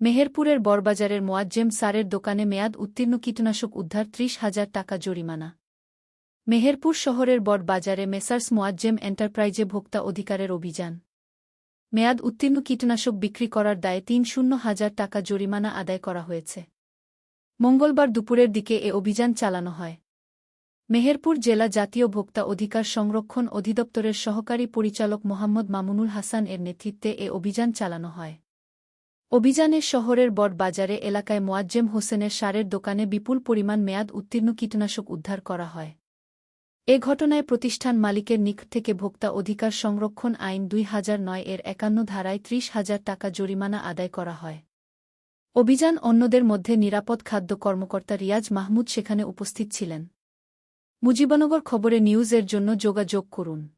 মেহেরপুরের বরবাজারের মোয়াজ্জেম সারের দোকানে মেয়াদ উত্তীর্ণ কীটনাশক উদ্ধার ত্রিশ হাজার টাকা জরিমানা। মেহেরপুর শহরের বড়বাজারে মেসার্স মোয়াজ্জেম এন্টারপ্রাইজে ভোক্তা অধিকারের অভিযান। মেয়াদ উত্তীর্ণ কীটনাশক বিক্রি করার দায়ে তিন শূন্য হাজার টাকা জরিমানা আদায় করা হয়েছে। মঙ্গলবার দুপুরের দিকে এ অভিযান চালানো হয়। মেহেরপুর জেলা জাতীয় ভোক্তা অধিকার সংরক্ষণ অধিদপ্তরের সহকারী পরিচালক মোহাম্মদ মামুনুল হাসান এর নেতৃত্বে এ অভিযান চালানো হয়। অভিযানে শহরের বট বাজারে এলাকায় মোয়াজ্জেম হোসেনের সারের দোকানে বিপুল পরিমাণ মেয়াদ উত্তীর্ণ কীটনাশক উদ্ধার করা হয়। এ ঘটনায় প্রতিষ্ঠান মালিকের নিক থেকে ভোক্তা অধিকার সংরক্ষণ আইন দুই হাজার নয় এর একান্ন ধারায় ত্রিশ হাজার টাকা জরিমানা আদায় করা হয়। অভিযান অন্যদের মধ্যে নিরাপদ খাদ্য কর্মকর্তা রিয়াজ মাহমুদ সেখানে উপস্থিত ছিলেন। মুজিবনগর খবরে নিউজের জন্য যোগাযোগ করুন।